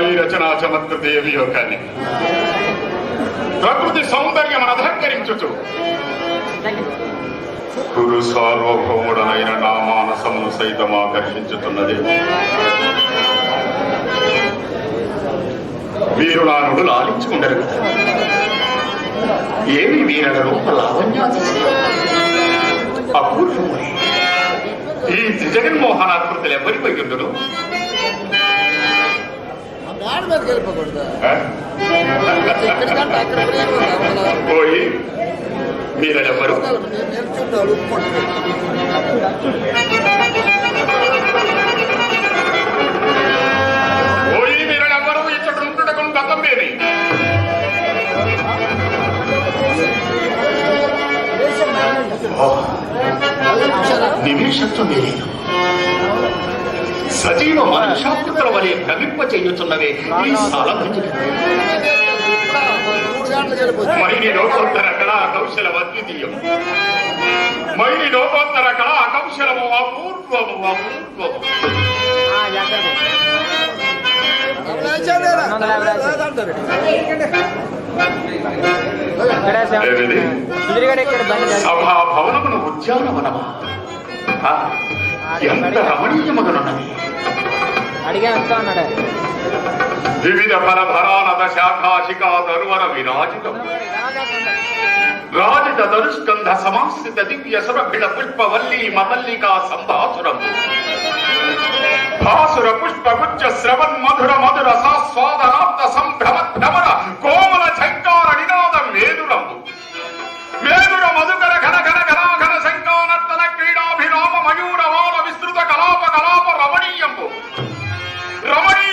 మధురాయి రచనా చమత్ర దేవి కానీ ప్రకృతి సౌందర్యం అధంకరించుచు గురు సార్వభౌముడనైన నా మానసమును సైతం ఆకర్షించుతున్నది. వీరు నా నుడు లాలించుకుండరు. ఏమి వీరల రూప లావణ్యాతి అపూర్వముని ఈ త్రిజగన్మోహనాకృతులు ఎవరిపై ఉండరు మేడ మీదకి వెళ్ళిపోకూడదు? ఎక్కడికంటే అక్కడ పోయి మీరెవరు? నేర్చుంటాడు పోయి మీరెవరు? ఇక్కడ ఉంటుటకు గతం నిమిషత్వం లేదు సజీవ మనుషాకృతుల వలె భ్రమింప చేయుచున్నవే ఈ వెళ్ళిపోతుంది మైని లోకోత్తర కళా కౌశల అద్వితీయం మైని లోకోత్తర కళా కౌశలము అపూర్వము అపూర్వము. ఉద్యానవనమా? ఎంత రమణీయమగనున్నది. అడిగా వస్తా ఉన్నాడు వివిధ ఫలభరానద శాఖాశికా తరువర విరాజితం. రాజిత దరుష్కంధ సమాశ్రిత దివ్య సురభిళ పుష్పవల్లి మమల్లికా సంభాసురం. భాసుర పుష్పగుచ్చ శ్రవన్ మధుర మధుర సాస్వాదనాప్త సంభ్రమ భ్రమర కోమల శంకార నినాద మేదురంబు మేదుర మధుకర ఘన ఘన ఘనాఘన శంకానర్తన క్రీడాభిరామ మయూర వార విస్తృత కలాప కలాప రమణీయంబు. ரமணி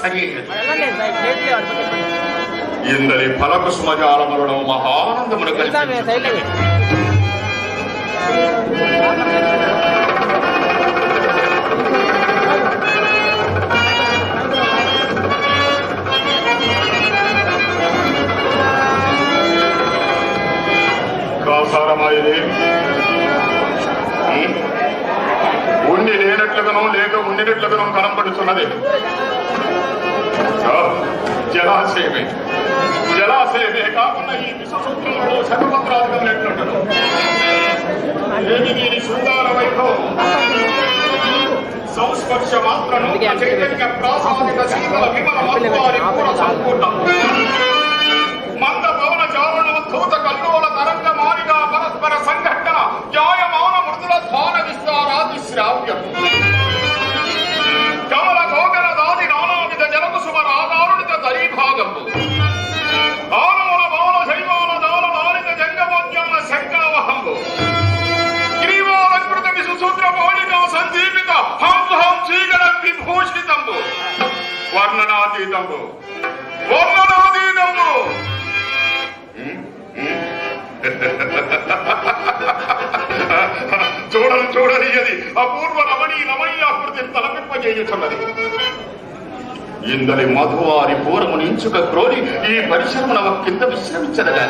వర్ణించుట సరియైనది ఇందరి ఫలకుసుమజాలములను మహానందమును కల్పించున్నది కాసారమాయది ఉండి లేనట్లుగానో లేక ఉండినట్లుగానో కనపడుతున్నది ఆ, జలాశయమే జలాశయమే కాకుండా ఈ విశ్వసూత్రంలో శతపత్రాధికం ఎట్లుండదు ఏది దీని శృంగార వైభవం సంస్పర్శ మాత్రను చైతన్య ప్రాసాదిక శీతల విమల మత్వారి పూర సంపూర్ణం వర్ణనాతీతము. వర్ణనాతీతము. చూడని చూడని అది అపూర్వ రమణీ రమణీయాకృతిని తలపింపజేయుచున్నది ఇందరి మధువారి పూరము నించుక క్రోలి ఈ పరిశ్రమణ కింద విశ్రమించదగా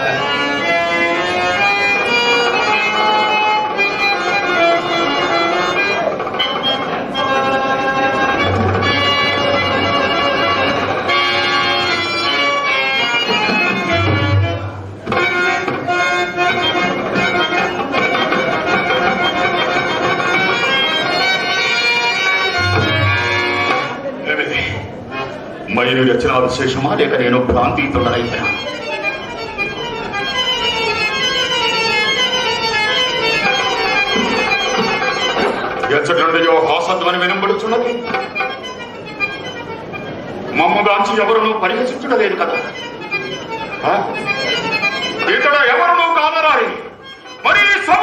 మైలు రచనా విశేషమా? లేక నేను భ్రాంతితుడనైపోయాను ఎచ్చటి నుండియో హాసధ్వని వినబడుచున్నది? మమ్మగాంచి ఎవరునూ పరిహసించడలేదు కదా? ఇక్కడ ఇతడ ఎవరునూ కానరారి మరి సభ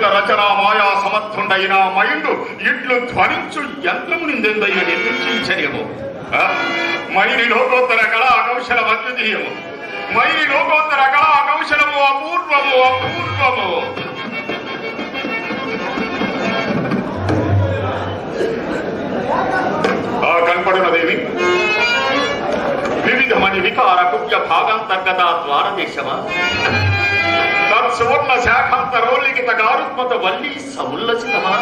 చేత రచన మాయా సమర్థుండైన మైండ్ ఇట్లు ధ్వనించు యంత్రము నిందెందయ్య నిర్మించర్యము మైని లోకోత్తర కళా కౌశల అద్వితీయము మైని లోకోత్తర కళా కౌశలము అపూర్వము అపూర్వము. ఆ కనపడినదేమి వివిధమని వికార కుప్య భాగాంతర్గత ద్వారదేశమా? తత్సువర్ణ శాఖాంతరోల్లిఖిత గారుత్మత వల్లి సముల్లసితమా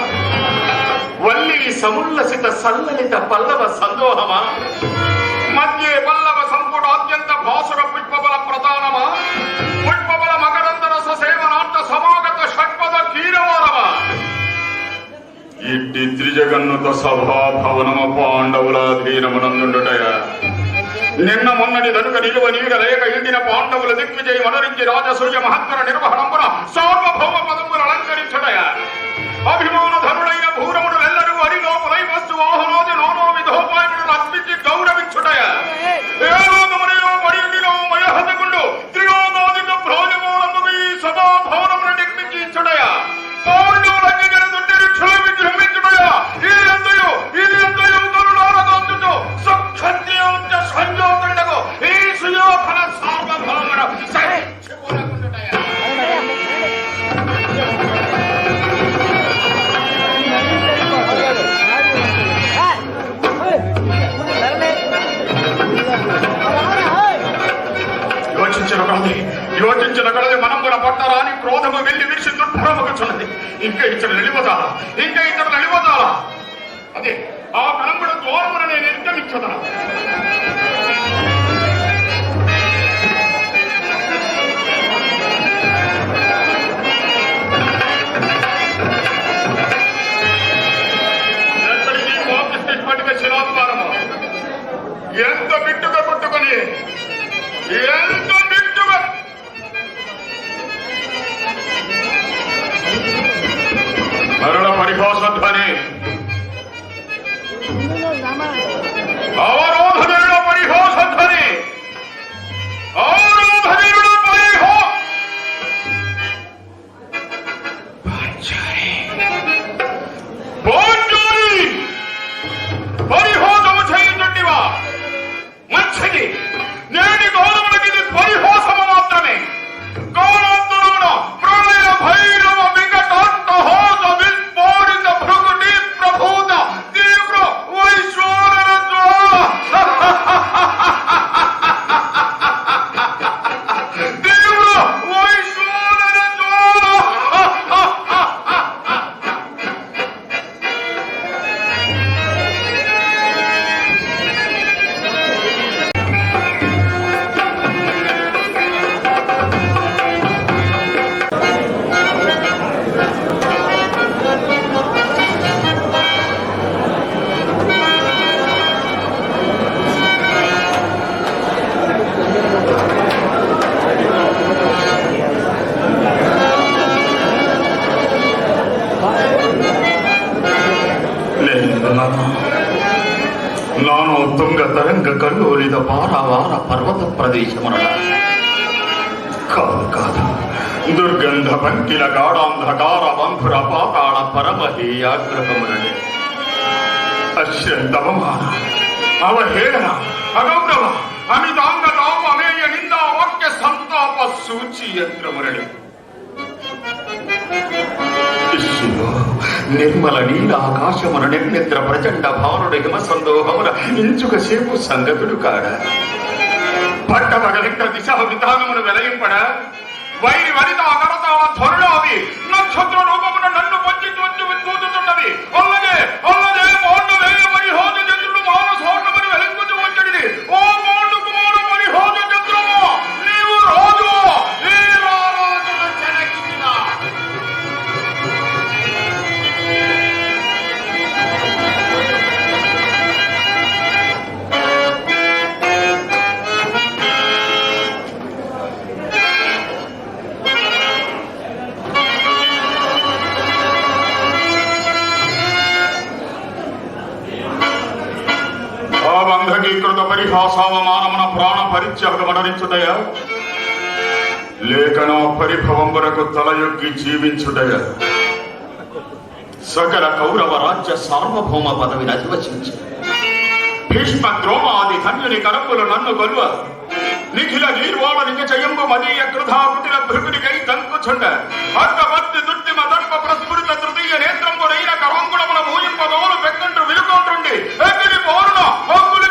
వల్లి సముల్లసిత సల్లలిత పల్లవ సందోహమా మధ్యే పల్లవ సంపుటాద్యంత భాసుర పుష్పబల ప్రధానమా పుష్పబల మకరందర ససేవనాంత సమాగత షట్పద కీరవారమా ఇట్టి త్రిజగన్నుత సభా భవనమ పాండవులాధీనమునందుండుటయ నిన్న మొన్నటి దనుక నిలువ నీడ లేక ఇండిన పాండవుల దిగ్విజయ మనరించి రాజసూయ మహత్తర నిర్వహణమున సార్వభౌమ పదములు అలంకరించుటయ అభిమాన ధనుడైన భూరముడు ఎల్లరూ ఇంకా ఇతరు వెళ్ళిపోతారా ఇంకా ఇతరు వెళ్ళిపోతారా అదే ఆ కలంబడ దూరమున నేను నిర్గమించదా ನಾನು ತುಂಗ ತರಂಗ ಕಲ್ಲೋಲಿದ ಪಾರಾವಾರ ಪರ್ವತ ಪ್ರದೇಶ ಕಾದು ದುರ್ಗಂಧ ಪಂಕಿಲ ಗಾಢಾಂಧಕಾರ ಬಂಧುರ ಪಾತಾಳ ಪರಮಹೇಯಾಗ್ರಹಮನಡೆ ಅಶ್ಯಂತ ಅವಮಾನ, ಅವಹೇಳನ, ಅಗೌರವ, ಅಮಿತಾಂಗ ತಾಪ ಅಮೇಯ ನಿಂದ ವಾಕ್ಯ ಸಂತಾಪ ಸೂಚಿ ಯಂತ್ರ ಮರಳಿ నిర్మల నీల ఆకాశమున నిర్నిద్ర ప్రచండ భావనుడు హిమ సందోహమున ఇంచుక సేపు సంగతుడు కాడ. పట్ట పగలింట దిశ విధానమును వెలయింపడ. వైరి వనిత కరతాళ ధ్వనులావి అవి పరిత్యాగమనరించుటయా లేక నా పరిభవంబరకు తలయొగ్గి జీవించుటయా? సకల కౌరవ రాజ్య సార్వభౌమ పదవిని అధివచించి భీష్మ ద్రోమాది ధన్యుని కరపులు నన్ను గొల్వ నిఖిల నీర్వాణ నిజ జయంబు మదీయ కృధా కుటిల భృగునికై దంకుచుండ. అర్ధవర్తి దుర్తిమ దర్ప ప్రస్ఫురిత తృతీయ నేత్రంబు నేత్రంబునైన కరంగుణముల మూయింపదోలు పెక్కంటు విలుకొంటుండి ఎక్కడి పోరున మొక్కులు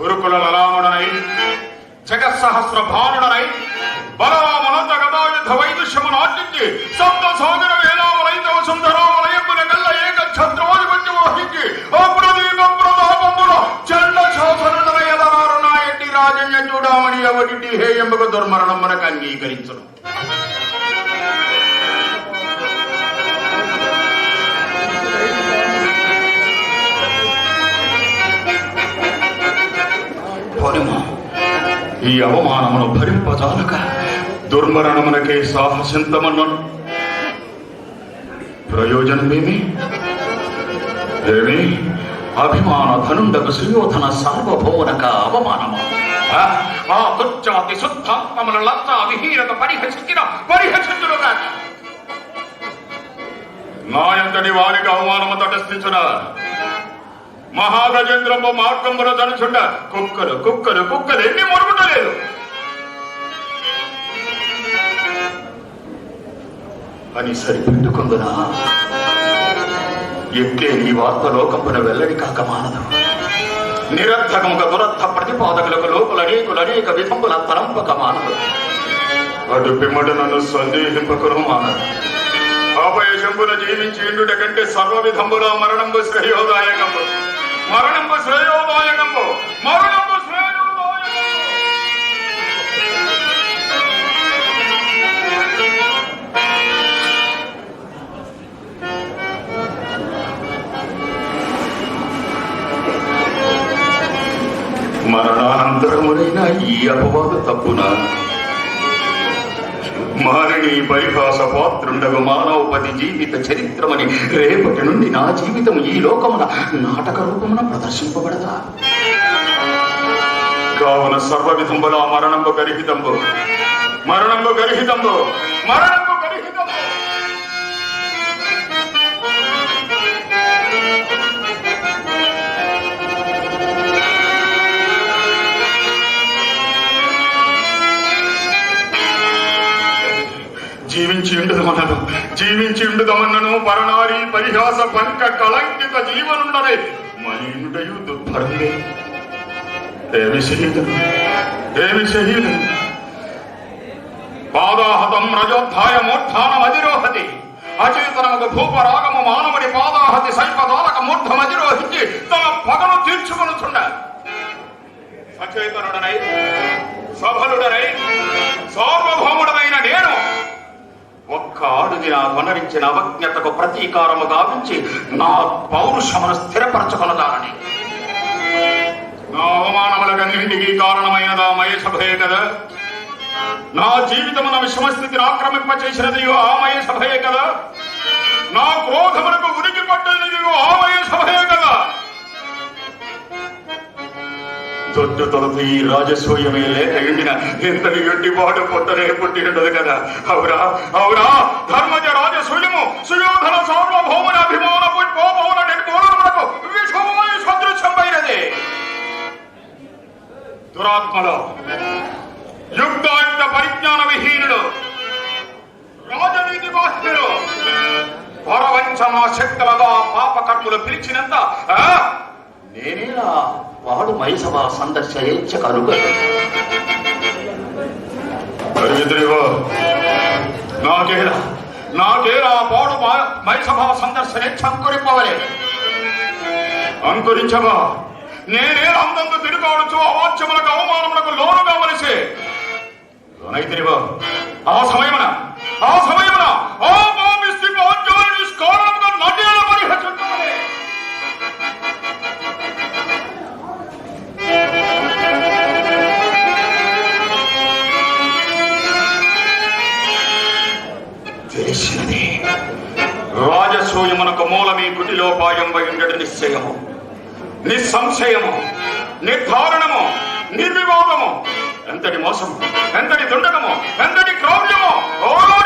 గురుకుల లలాముడనై జగత్సహస్ర భానుడనై బలరామనంద గదాయుధ వైదుష్యమును ఆర్జించి సప్త సాగర వేలావలైతవ సుందరావలయమున గల్ల ఏక ఛత్రాధిపత్యం వహించి అప్రదీప ప్రతాపమున చండ శాసనుడన ఎదరారు నాయటి రాజన్య చూడమని ఎవరి హేయంబకు దుర్మరణం మనకు అంగీకరించను. ఈ అవమానమును భరింపజాలక దుర్మరణమునకే సాహసింతమన్నాను ప్రయోజనమేమి? ఏమి? అభిమాన ధనుండకు సుయోధన సార్వభౌమనక అవమానము. ఆ, దుర్జాతి శుద్ధాత్మముల లత్త విహీనత పరిహసించిన పరిహసించుడుగా నాయంతటి వారికి అవమానము తటస్థించున? మహాగజేంద్రమ్మ మార్కంబర తనుచుండ కుక్కలు కుక్కలు కుక్కలు ఎన్ని మొరుగుటలేదు అని సరిపెట్టుకుందునా? ఎట్టే ఈ వార్త లోకంపున వెల్లడి కాక మానదు. నిరర్థకముగా దురర్థ ప్రతిపాదకులకు లోపల అనేకులు అనేక విధముల తరంపక మానదు. అటు పిమ్మడు నన్ను సందేహింపకును మానదు. ఆపయశంపున జీవించి ఇండుట కంటే సర్వ విధముల మరణంబు శ్రేయోదాయకము మరణంబు శ్రేయోదాయకము. మరణంబు శ్రేయోదాయకము. మరణానంతరమునైన ఈ అపవాదు తప్పున? మారిని పరిహాస పాత్రుండగు మానవపతి జీవిత చరిత్రమని రేపటి నుండి నా జీవితం ఈ లోకమున నాటక రూపమున ప్రదర్శింపబడదా కావున సర్వ విధంబుల మరణంబు గరిహితంబు. మరణంబు గరిహితంబు. మరణంబు జీవించి ఉండుదమన్నను పరనారి పరిహాస పంక కళంకిత జీవనుండనే మనియుడయు దుర్భరందే ఏమి శహీదుడు ఏమి పాదాహతం రజోద్ధాయ మూర్ధానం అధిరోహతి. అచేతనముకు భూపరాగము మానవుడి పాదాహతి సైపదాలక మూర్ధమధిరోహించి తన పగను తీర్చుకొనుచుండ. సచేతనుడనై సఫలుడనై సార్వభౌముడనైన నేను ఒక్క అడుగి నా వనరించిన అవజ్ఞతకు ప్రతీకారము గావించి నా పౌరుషమును స్థిరపరచుకొనదానని. నా అవమానములకన్నింటికి కారణమైనదా మయసభయే కదా? నా జీవితమున విషమస్థితిని ఆక్రమింప చేసినది ఆ సభయే కదా? నా క్రోధమునకు ఉనికి పట్టినది ఆ సభయే కదా? దొడ్డు తొలసి ఈ రాజసూయమే లేక ఎండిన ఎంతటి గట్టి వాడు పొట్టనే పుట్టినది కదా. అవురా అవురా. ధర్మజ రాజసూయము సుయోధన సార్వభౌముల అభిమాన పుష్పోభౌన నిర్మూలనకు విషమయ సదృశ్యమైనది దురాత్మలో యుక్తాయుక్త వాడు మైసభ కనుక నాకేలా అంకురించవా నేనే అందందు తిరుగుకోవచ్చు అవాచ్యములకు అవమానములకు లోను కావలసి. లోనైతిరివా ఆ సమయమున ఆ సమయమున మూలమీ కుటిలోపాయం నిశ్చయము. నిస్సంశయము నిర్ధారణము నిర్వివాదము. ఎంతటి మోసము ఎంతటి దుండగము ఎంతటి క్రౌర్యము ఓ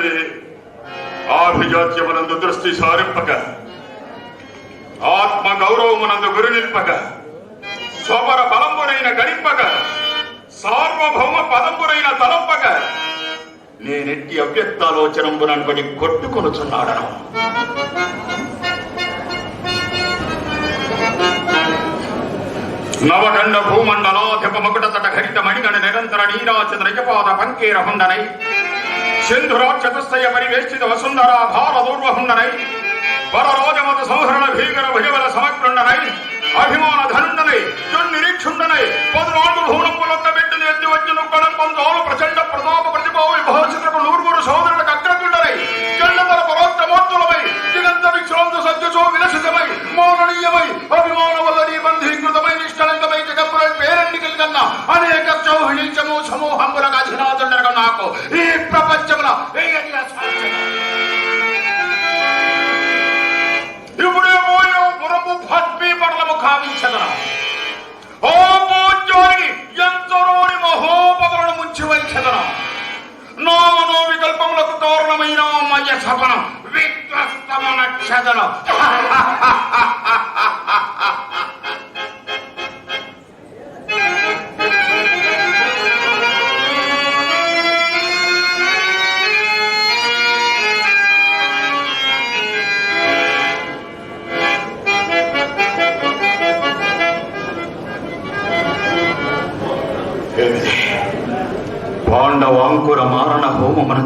తండ్రి ఆభిజాత్యమునందు దృష్టి సారింపక. ఆత్మ గౌరవమునందు గురి సోమర స్వపర బలంబురైన గడింపక సార్వభౌమ పదంబురైన తలంపక. నేనెట్టి అవ్యక్తాలోచనంబునబడి కొట్టుకొనుచున్నాడను. నవగండ భూమండలాధిప మకుట తట హరిత మణిగణ నిరంతర నీరాచంద్ర నిజపాద పంకేర హుండనై. సింధురా చతుస్తయ పరివేష్టిత వసుంధర భార దూర్వహుండనై పరరోజమత సంహరణ భీకర భుజబల సమగ్రుండనై అభిమాన ధనుండనై చున్నిరీక్షుండనై పదునాలుగు భూనంపులొక్క బిడ్డలు ఎత్తి వచ్చిన కళంపం తోలు ప్రచండ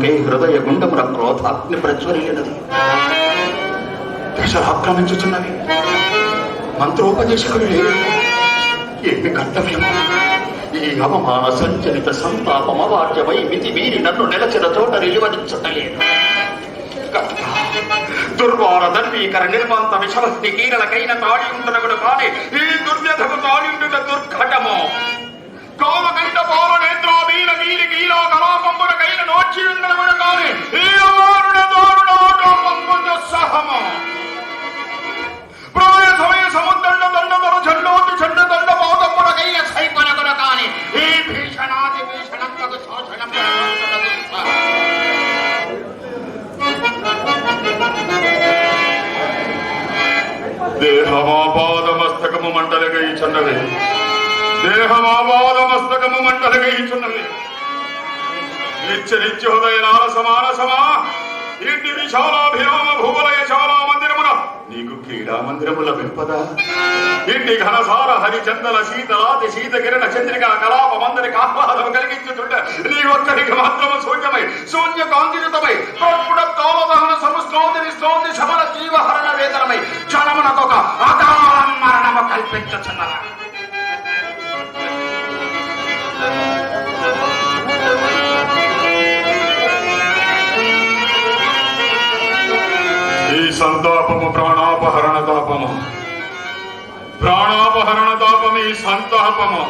అంటే హృదయ గుండమున క్రోధాగ్ని ప్రజ్వరిల్లినది దశలు ఆక్రమించుతున్నవి మంత్రోపదేశకులు లేరు. ఏమి కర్తవ్యము? ఈ అవమాన సంచలిత సంతాపమవాక్యమై మితి మీరి నన్ను నిలచిన చోట నిలువనిచ్చుటలేదు. దుర్వార ధర్మీకర నిర్మాంత విషవస్తి కీరలకైన తాడి ఉండనగుడు కాని ఈ దుర్వ్యధకు తాడిండుట దుర్ఘటము. కామకంట పాల నేత్ర వీర వీరి గీలా కళాపంబున కైన నోచి ఉండనగుడు కాని ఈ అవారుణ దారుణాటో పంపుత సహము. ప్రాయ సమయ సముద్రండ దండధర చండోటి చండ దండ పాదమున కైన సైపనగున ఈ భీషణాది భీషణంతకు శోషణం దేహమాపాదమస్తకము మంటలుగా దేహమాపాదమస్తకము మంటలుగా ఇచ్చున్నవి నిత్య నిత్యోదయ నార సమాన సమా. ఇంటి విశాలాభిరామ భూవలయ శాలా మందిరమున నీకు క్రీడా మందిరముల వింపదా ఇంటి ఘనసార హరిచందన శీతలాది శీత కిరణ చంద్రిక కలాప మందరికి ఆహ్లాదం కలిగించుతుండ నీ ఒక్కడికి మాత్రము శూన్యమై శూన్య కాంతియుతమై ప్రొప్పుడ తాళదహన సముస్లోదిని శ్లోది శమన జీవహరణ వేదనమై క్షణమునకొక అకాల మరణము కల్పించుచున్నదా? సంతాపము ప్రాణాపహరణ తాపము ప్రాణాపహరణ తాపము ఈ సంతాపము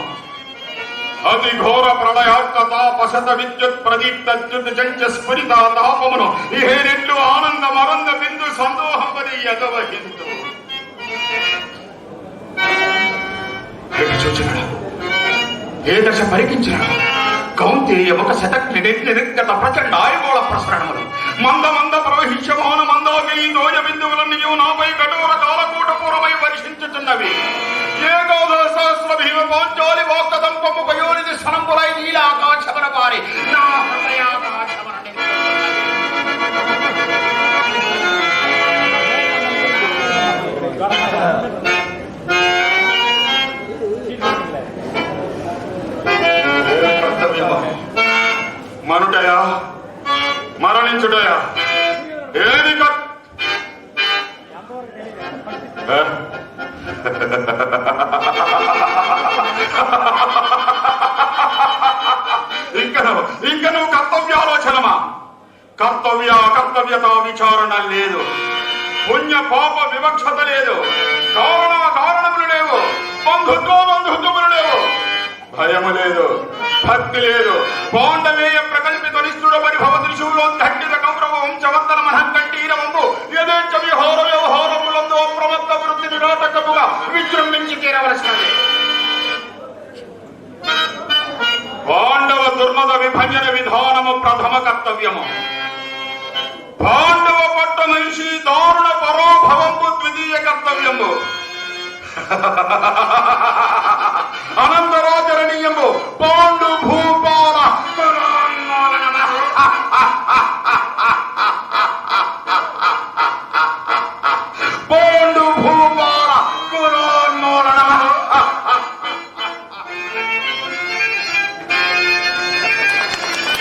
అతి ఘోర ప్రళయాత్మ తాపశత విద్యుత్ ప్రదీప్త త్యుత్ జంచ స్ఫురిత తాపమును ఇహే రెండు ఆనంద మరంద బిందు సందోహంపది యదవ హిందు ఏ దశ పరికించినడా? కౌంతేయ ఒక శతజ్ఞ నిర్గత ప్రచండ ఆయుగోళ ప్రసరణములు. మంద మంద ప్రవహించమాన మందాగ్ని దోయ బిందువులన్నీ నాపై కఠోర కాలకూట పూర్వమై వర్షించుతున్నవి ఏకోదర సహస్ర భీమ పాంచాలి వాక్క దంపము పయోనిధి సనంబులై నీలాకాశమన వారి నా హృదయాకాశమన మనుటయా పుణ్య పాప వివక్షత లేదు. కారణ కారణములు లేవు. బంధుత్వ బంధుత్వములు లేవు. భయము లేదు. భక్తి లేదు. పాండవేయ ప్రకల్పిత నిష్ఠుడ పరిభవ త్రిశూలో ఖండిత కౌరవ వంశవర్తన మనకంటీరవంబు యథేచ్ఛ విహార వ్యవహారములందు అప్రమత్త వృత్తి నిరాటకముగా విజృంభించి తీరవలసినది. పాండవ దుర్మద విభజన విధానము ప్రథమ కర్తవ్యము. తృతీయ కర్తవ్యము. అనంతరాచరణీయము. పాండు భూపా